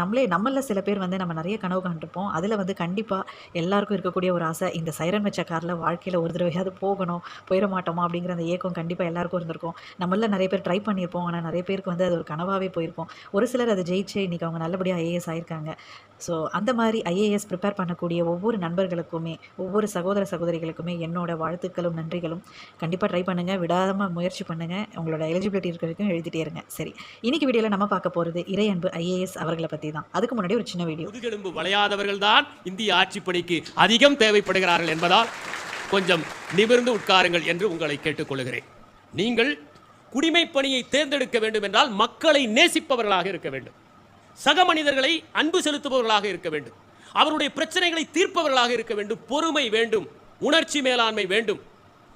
நம்மளே நம்மள சில பேர் வந்து நம்ம நிறைய கனவு கண்டிருப்போம். அதில் வந்து கண்டிப்பாக எல்லாருக்கும் இருக்கக்கூடிய ஒரு ஆசை இந்த சைரன் வச்ச காரில் வாழ்க்கையில் ஒரு தடவையாவது போகணும் போயிட மாட்டோமா அப்படிங்கிற அந்த ஏக்கம் கண்டிப்பாக எல்லாருக்கும் இருந்திருக்கும். நம்மள நிறைய பேர் ட்ரை பண்ணியிருப்போம். ஆனால் நிறைய பேருக்கு வந்து அது ஒரு கனவாகவே போயிருப்போம் ஒரு சிலர் அதை ஜெயிச்சு இன்றைக்கி அவங்க நல்லபடியாக ஐஏஎஸ் ஆயிருக்காங்க. ஸோ அந்த மாதிரி ஐஏஎஸ் ப்ரிப்பேர் பண்ணக்கூடிய ஒவ்வொரு நண்பர்களுக்குமே ஒவ்வொரு சகோதர சகோதரிகளுக்குமே என்னோட வாழ்த்துக்களும் நன்றிகளும். கண்டிப்பாக ட்ரை பண்ணுங்கள் விடாமல் முயற்சி பண்ணுங்கள் உங்களோட எலிஜிபிலிட்டி இருக்க வரைக்கும் எழுதிட்டே இருங்க. சரி இன்னைக்கு வீடியோவில் நம்ம பார்க்க போகிறது இறை அன்பு ஐஏஎஸ் அவர்களை பற்றி தான் அதுக்கு முன்னாடி ஒரு சின்ன வீடியோ. முதுகெலும்பு வளையாதவர்கள் தான் இந்திய ஆட்சிப்பணிக்கு அதிகம் தேவைப்படுகிறார்கள் என்பதால் கொஞ்சம் நிமிர்ந்து உட்காருங்கள் என்று உங்களை கேட்டுக்கொள்கிறேன். நீங்கள் குடிமை பணியை தேர்ந்தெடுக்க வேண்டும் என்றால் மக்களை நேசிப்பவர்களாக இருக்க வேண்டும். சக மனிதர்களை அன்பு செலுத்துபவர்களாக இருக்க வேண்டும். அவருடைய பிரச்சனைகளை தீர்ப்பவர்களாக இருக்க வேண்டும். பொறுமை வேண்டும். உணர்ச்சி மேலாண்மை வேண்டும்.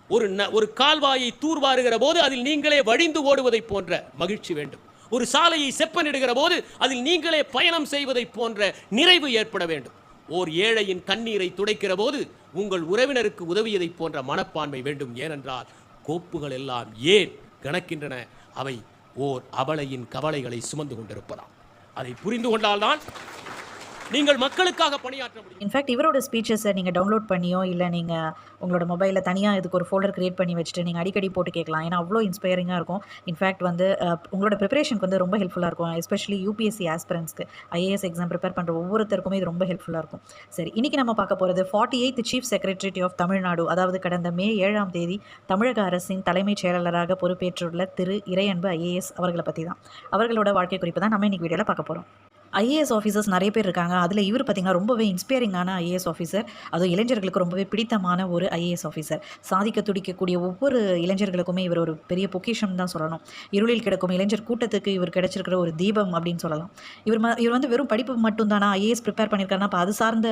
ஒரு ந- ஒரு கால்வாயை தூர்வாருகிற போது அதில் நீங்களே வழிந்து ஓடுவதைப் போன்ற மகிழ்ச்சி வேண்டும். ஒரு சாலையை செப்பனிடுகிற போது அதில் நீங்களே பயணம் செய்வதைப் போன்ற நிறைவு ஏற்பட வேண்டும். ஓர் ஏழையின் கண்ணீரை துடைக்கிற போது உங்கள் உறவினருக்கு உதவியதைப் போன்ற மனப்பான்மை வேண்டும். ஏனென்றால் கோப்புகள் எல்லாம் ஏன் கணக்கின்றன? அவை ஓர் அபலையின் கவலைகளை சுமந்து கொண்டிருப்பதாம். அதை புரிந்து கொண்டால்தான் நீங்கள் மக்களுக்காக பணியாற்ற முடியும். இன்ஃபேக்ட் இவரோட ஸ்பீச்சஸை நீங்கள் டவுன்லோட் பண்ணியோ இல்லை நீங்கள் உங்களோட மொபைலில் தனியாக இதுக்கு ஒரு ஃபோல்டர் கிரியேட் பண்ணி வச்சுட்டு நீங்கள் அடிக்கடி போட்டு கேட்கலாம். ஏன்னா அவ்வளோ இன்ஸ்பைரிங்காக இருக்கும். இன்ஃபேக்ட் வந்து உங்களோட ப்ரிப்பரேஷனுக்கு வந்து ரொம்ப ஹெல்ப்ஃபுல்லாக இருக்கும். எஸ்பெஷலி யூபிஎஸ்சி ஆஸ்பிரன்ஸ்க்கு ஐஏஎஸ் எக்ஸாம் ப்ரிப்பேர் பண்ணுற ஒவ்வொருத்தருக்குமே இது ரொம்ப ஹெல்ப்ஃபுல்லாக இருக்கும். சரி இன்றைக்கி நம்ம பார்க்க போகிறது forty eight chief secretary of Tamil Nadu அதாவது கடந்த மே ஏழாம் தேதி தமிழக அரசின் தலைமைச் செயலாளராக பொறுப்பேற்றுள்ள திரு இறையன்பு ஐஏஎஸ் அவர்களை பற்றி தான் அவர்களோட வாழ்க்கை குறிப்பு தான் நம்ம இன்றைக்கி வீடியோவில் பார்க்க போகிறோம் ஐஏஎஸ் ஆஃபீஸர்ஸ் நிறைய பேர் இருக்காங்க. அதில் இவர் பார்த்தீங்கன்னா ரொம்பவே இன்ஸ்பைரிங்கான ஐஏஎஸ் ஆஃபீஸர் அதுவும் இளைஞர்களுக்கு ரொம்பவே பிடித்தமான ஒரு ஐஏஎஸ் ஆஃபீஸர் சாதிக்க துடிக்கக்கூடிய ஒவ்வொரு இளைஞர்களுக்குமே இவர் ஒரு பெரிய பொக்கிஷம் தான் சொல்லணும். இருளில் கிடக்கும் இளைஞர் கூட்டத்துக்கு இவர் கிடைச்சிருக்கிற ஒரு தீபம் அப்படின்னு சொல்லலாம். இவர் ம இவர் வந்து வெறும் படிப்பு மட்டும்தானா? ஐஏஎஸ் ப்ரிப்பேர் பண்ணியிருக்காருன்னா அப்போ அது சார்ந்த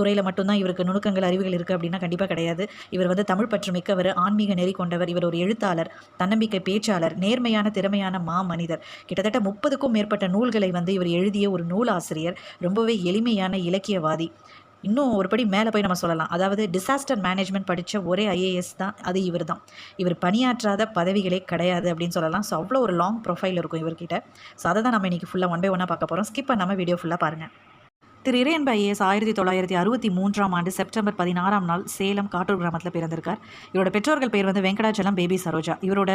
துறையில் மட்டும்தான் இவருக்கு நுணுக்கங்கள் அறிவுகள் இருக்குது அப்படின்னா கண்டிப்பாக கிடையாது. இவர் வந்து தமிழ் பற்று மிக்கவர் ஆன்மீக நெறி கொண்டவர் இவர் ஒரு எழுத்தாளர் தன்னம்பிக்கை பேச்சாளர் நேர்மையான திறமையான மா மனிதர் கிட்டத்தட்ட முப்பதுக்கும் மேற்பட்ட நூல்களை வந்து இவர் எழுதிய ஒரு நூலாசிரியர் ரொம்பவே எளிமையான இலக்கியவாதி. இன்னும் ஒருபடி மேலே போய் நம்ம சொல்லலாம். அதாவது டிசாஸ்டர் மேனேஜ்மெண்ட் படித்த ஒரே ஐஏஎஸ் தான் அது இவர் தான் இவர் பணியாற்றாத பதவிகளே கிடையாது அப்படின்னு சொல்லலாம். ஸோ அவ்வளோ ஒரு லாங் ப்ரொஃபைல் இருக்கும் இவர்கிட்ட. ஸோ அதை தான் நம்ம இன்றைக்கி ஃபுல்லாக ஒன் பை ஒன்னாக பார்க்க போகிறோம் ஸ்கிப் பண்ணாமல் வீடியோ ஃபுல்லாக பாருங்கள் திரு இறையன்பு ஐஏஎஸ் ஆயிரத்தி தொள்ளாயிரத்தி அறுபத்தி மூன்றாம் ஆண்டு செப்டம்பர் பதினாறாம் நாள் சேலம் காட்டூர் கிராமத்தில் பிறந்திருக்கார். இவரோட பெற்றோர்கள் பேர் வந்து வெங்கடாச்சலம் பேபி சரோஜா. இவரோட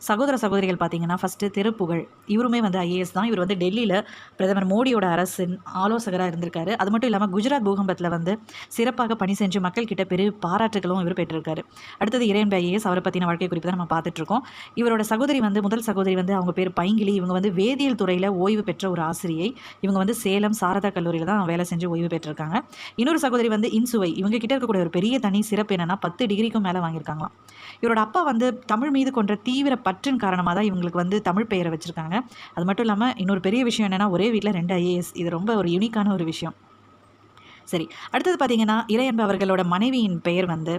சகோதர சகோதரிகள் பார்த்தீங்கன்னா ஃபஸ்ட்டு திருப்புகழ். இவருமே வந்து ஐஏஎஸ் தான். இவர் வந்து டெல்லியில் பிரதமர் மோடியோட அரசின் ஆலோசகராக இருந்திருக்காரு. அது மட்டும் இல்லாமல் குஜராத் பூகம்பத்தில் வந்து சிறப்பாக பணி செஞ்சு மக்கள்கிட்ட பெரிய பாராட்டுகளும் இவர் பெற்றிருக்காரு. அடுத்தது இறையன்பு ஐஏஎஸ் அவரை பற்றின வாழ்க்கை குறிப்பு தான் நம்ம பார்த்துட்ருக்கோம். இவரோட சகோதரி வந்து முதல் சகோதரி வந்து அவங்க பேர் பைங்கிலி. இவங்க வந்து வேதியியல் துறையில் ஓய்வு பெற்ற ஒரு ஆசிரியை. இவங்க வந்து சேலம் சாரதா கல்லூரியில் தான் வேலை செஞ்சு ஓய்வு பெற்றிருக்காங்க. இன்னொரு சகோதரி வந்து இன்சுவை. இவங்க கிட்ட இருக்கக்கூடிய ஒரு பெரிய தனி சிறப்பு என்னென்னா பத்து டிகிரிக்கும் மேலே வாங்கியிருக்காங்களாம். இவரோட அப்பா வந்து தமிழ் மீது கொண்ட தீவிர பற்றின் காரணமாக தான் இவங்களுக்கு வந்து தமிழ் பெயரை வச்சுருக்காங்க. அது மட்டும் இல்லாமல் இன்னொரு பெரிய விஷயம் என்னென்னா ஒரே வீட்டில் ரெண்டு ஐஏஎஸ் இது ரொம்ப ஒரு யூனிக்கான ஒரு விஷயம். சரி அடுத்தது பார்த்தீங்கன்னா இறையன்பு அவர்களோட மனைவியின் பெயர் வந்து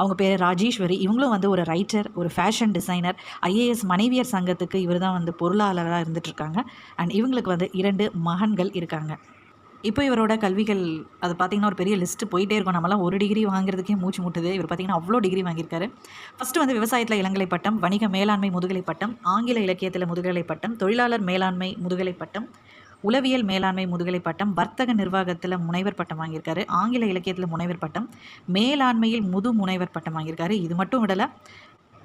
அவங்க பேர் ராஜேஸ்வரி. இவங்களும் வந்து ஒரு ரைட்டர் ஒரு ஃபேஷன் டிசைனர் ஐஏஎஸ் மனைவியர் சங்கத்துக்கு இவர் தான் வந்து பொருளாளராக இருந்துகிட்ருக்காங்க அண்ட் இவங்களுக்கு வந்து இரண்டு மகன்கள் இருக்காங்க. இப்போ இவரோட கல்விகள் அது பார்த்திங்கன்னா ஒரு பெரிய லிஸ்ட்டு போயிட்டே இருக்கும். நம்மலாம் ஒரு டிகிரி வாங்குறதுக்கே மூச்சு முட்டுது. இவர் பார்த்திங்கன்னா அவ்வளோ டிகிரி வாங்கியிருக்காரு. ஃபஸ்ட்டு வந்து விவசாயத்தில் இளங்கலை பட்டம் வணிக மேலாண்மை முதுகலை பட்டம் ஆங்கில இலக்கியத்தில் முதுகலை பட்டம் தொழிலாளர் மேலாண்மை முதுகலை பட்டம் உளவியல் மேலாண்மை முதுகலை பட்டம் வர்த்தக நிர்வாகத்தில் முனைவர் பட்டம் வாங்கியிருக்காரு. ஆங்கில இலக்கியத்தில் முனைவர் பட்டம் மேலாண்மையில் முது முனைவர் பட்டம் வாங்கியிருக்காரு. இது மட்டும் விடலை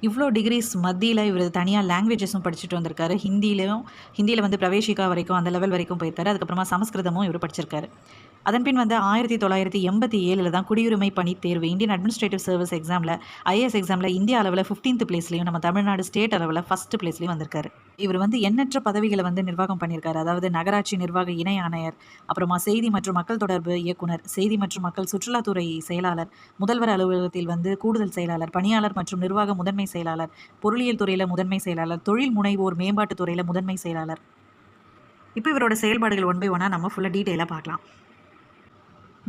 இவ்வளோ டிகிரிஸ் மத்தியில் இவர் தனியாக லாங்குவேஜஸும் படிச்சுட்டு வந்திருக்காரு. ஹிந்திலையும் ஹிந்தியில் வந்து பிரவேசிக்கா வரைக்கும் அந்த லெவல் வரைக்கும் போயிருக்காரு. அதுக்கப்புறமா சமஸ்கிருதமும் இவர் படிச்சிருக்காரு. அதன்பின் வந்து ஆயிரத்தி தொள்ளாயிரத்தி எண்பத்தி ஏழில் தான் குடியுரிமை பணி தேர்வு இந்தியன் அட்மினிஸ்ட்ரேட்டிவ் சர்வீஸ் எக்ஸாமில் ஐஏஎஸ் எக்ஸாமில் இந்தியா அளவில் ஃபிஃப்டீன்த் பிளேஸ்லையும் நம்ம தமிழ்நாடு ஸ்டேட் அளவில் ஃபஸ்ட் பிளேஸ்லையும் வந்திருக்காரு. இவர் வந்து எண்ணற்ற பதவிகளை வந்து நிர்வாகம் பண்ணியிருக்காரு. அதாவது நகராட்சி நிர்வாக இணை ஆணையர் அப்புறமா செய்தி மற்றும் மக்கள் தொடர்பு இயக்குனர் செய்தி மற்றும் மக்கள் சுற்றுலாத்துறை செயலாளர் முதல்வர் அலுவலகத்தில் வந்து கூடுதல் செயலாளர் பணியாளர் மற்றும் நிர்வாக முதன்மை செயலாளர் பொருளியல் துறையில் முதன்மை செயலாளர் தொழில் முனைவோர் மேம்பாட்டுத் துறையில் முதன்மை செயலாளர். இப்போ இவரோட செயல்பாடுகள் ஒன் பை ஒன்னாக நம்ம ஃபுல்லாக டீட்டெயிலாக பார்க்கலாம்.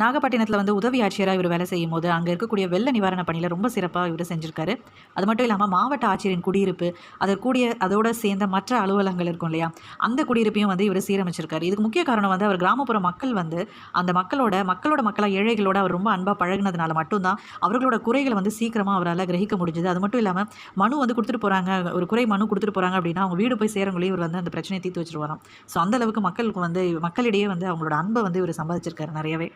நாகப்பட்டினத்தில் வந்து உதவி ஆட்சியராக இவர் வேலை செய்யும் போது அங்கே இருக்கக்கூடிய வெள்ள நிவாரண பணியில் ரொம்ப சிறப்பாக இவர் செஞ்சுருக்காரு. அது மட்டும் இல்லாமல் மாவட்ட ஆட்சியரின் குடியிருப்பு அதற்கூடிய அதோட சேர்ந்த மற்ற அலுவலகங்கள் இருக்கும் இல்லையா? அந்த குடியிருப்பையும் வந்து இவர் சீரமைச்சிருக்காரு. இதுக்கு முக்கிய காரணம் வந்து அவர் கிராமப்புற மக்கள் வந்து அந்த மக்களோட மக்களோட மக்களாக ஏழைகளோட அவர் ரொம்ப அன்பாக பழகுனதுனால மட்டும்தான் அவர்களோட குறைகளை வந்து சீக்கிரமாக அவரால் கிரகிக்க முடிஞ்சுது. அது மட்டும் இல்லாமல் மனு வந்து கொடுத்துட்டு போகிறாங்க ஒரு குறை மனு கொடுத்துட்டு போகிறாங்க அப்படின்னா அவங்க வீடு போய் சேரங்களே இவர் வந்து அந்த பிரச்சனையை தீர்த்து வச்சிருவாராம். ஸோ அந்த அளவுக்கு மக்களுக்கு வந்து மக்களிடையே வந்து அவங்களோட அன்பை வந்து இவர் சம்பாதிச்சிருக்காரு நிறையவே.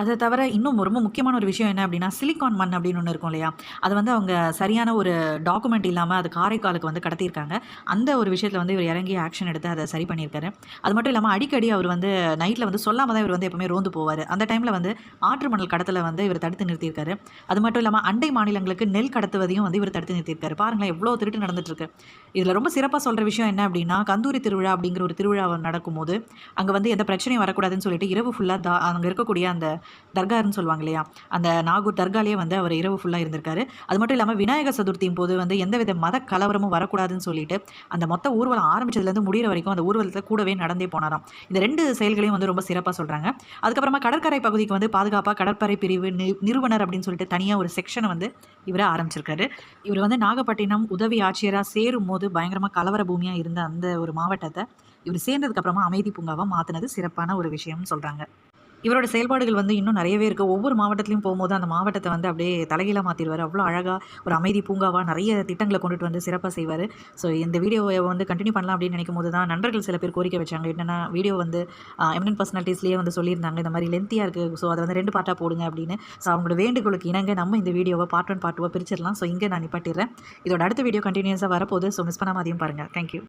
அதை தவிர இன்னும் ரொம்ப முக்கியமான ஒரு விஷயம் என்ன அப்படின்னா சிலிக்கான் மண் அப்படின்னு ஒன்று இருக்கும் இல்லையா? அது வந்து அவங்க சரியான ஒரு டாக்குமெண்ட் இல்லாமல் அது காரைக்காலுக்கு வந்து கடத்தியிருக்காங்க. அந்த ஒரு விஷயத்தில் வந்து இவர் இறங்கி ஆக்ஷன் எடுத்து அதை சரி பண்ணியிருக்காரு. அது மட்டும் இல்லாமல் அடிக்கடி அவர் வந்து நைட்டில் வந்து சொல்லாமல் தான் இவர் வந்து எப்பவுமே ரோந்து போவார். அந்த டைமில் வந்து ஆற்று மணல் கடத்தில் வந்து இவர் தடுத்து நிறுத்தியிருக்காரு. அது மட்டும் இல்லாமல் அண்டை மாநிலங்களுக்கு நெல் கடத்துவதையும் வந்து இவர் தடுத்து நிறுத்தியிருக்காரு. பாருங்களேன் எவ்வளோ திருட்டு நடந்துட்டுருக்கு. இதில் ரொம்ப சிறப்பாக சொல்கிற விஷயம் என்ன அப்படின்னா கந்தூரி திருவிழா அப்படிங்கிற ஒரு திருவிழா நடக்கும்போது அங்கே வந்து எந்த பிரச்சனையும் வரக்கூடாதுன்னு சொல்லிட்டு இரவு ஃபுல்லாக தா அங்கே இருக்கக்கூடிய அந்த தர்காருன்னு சொல்லுவாங்க இல்லையா? அந்த நாகூர் தர்காலேயே வந்து அவர் இரவு ஃபுல்லாக இருந்திருக்காரு. அது மட்டும் இல்லாமல் விநாயகர் சதுர்த்தியின் போது வந்து எந்தவித மத கலவரமும் வரக்கூடாதுன்னு சொல்லிட்டு அந்த மொத்த ஊர்வலம் ஆரம்பிச்சதுலேருந்து முடிகிற வரைக்கும் அந்த ஊர்வலத்தில் கூடவே நடந்தே போனாராம். இந்த ரெண்டு செயல்களையும் வந்து ரொம்ப சிறப்பாக சொல்கிறாங்க அதுக்கப்புறமா கடற்கரை பகுதிக்கு வந்து பாதுகாப்பாக கடற்படை பிரிவு நி- நிறுவனர் அப்படின்னு சொல்லிட்டு தனியாக ஒரு செக்ஷனை வந்து இவரை ஆரம்பிச்சிருக்காரு. இவர் வந்து நாகப்பட்டினம் உதவி ஆட்சியராக சேரும் போது பயங்கரமாக கலவர பூமியாக இருந்த அந்த ஒரு மாவட்டத்தை இவர் சேர்ந்ததுக்கப்புறமா அமைதி பூங்காவாக மாற்றினது சிறப்பான ஒரு விஷயம்னு சொல்கிறாங்க இவரோட செயல்பாடுகள் வந்து இன்னும் நிறையவே இருக்குது ஒவ்வொரு மாவட்டத்திலையும் போகும்போது அந்த மாவட்டத்தை வந்து அப்படியே தலைகீழாக மாற்றிடுவார் அவ்வளோ அழகாக ஒரு அமைதி பூங்காவாக நிறைய திட்டங்களை கொண்டுட்டு வந்து சிறப்பாக செய்வார். ஸோ இந்த வீடியோவை வந்து கண்டினியூ பண்ணலாம் அப்படின்னு நினைக்கும் போது தான் நண்பர்கள் சில பேர் கோரிக்கை வச்சாங்க. என்னென்னா வீடியோ வந்து எமினன் பர்சனாலிட்டிஸ்லேயே வந்து சொல்லியிருந்தாங்க. இந்த மாதிரி லென்த்தியாக இருக்குது ஸோ அதை வந்து ரெண்டு பார்ட்டாக போடுங்க அப்படின்னு. ஸோ அவங்களோட வேண்டுகோளுக்கு இணங்க நம்ம இந்த வீடியோவை பார்ட் ஒன் பார்ட் டூவாக பிரிச்சிடலாம். ஸோ இங்கே நான் நிப்பாட்டிடுறேன். இதோட அடுத்த வீடியோ கண்டினியூஸாக வரப்போகுது. ஸோ மிஸ் பண்ணாமல் அதையும் பாருங்கள் தேங்க்யூ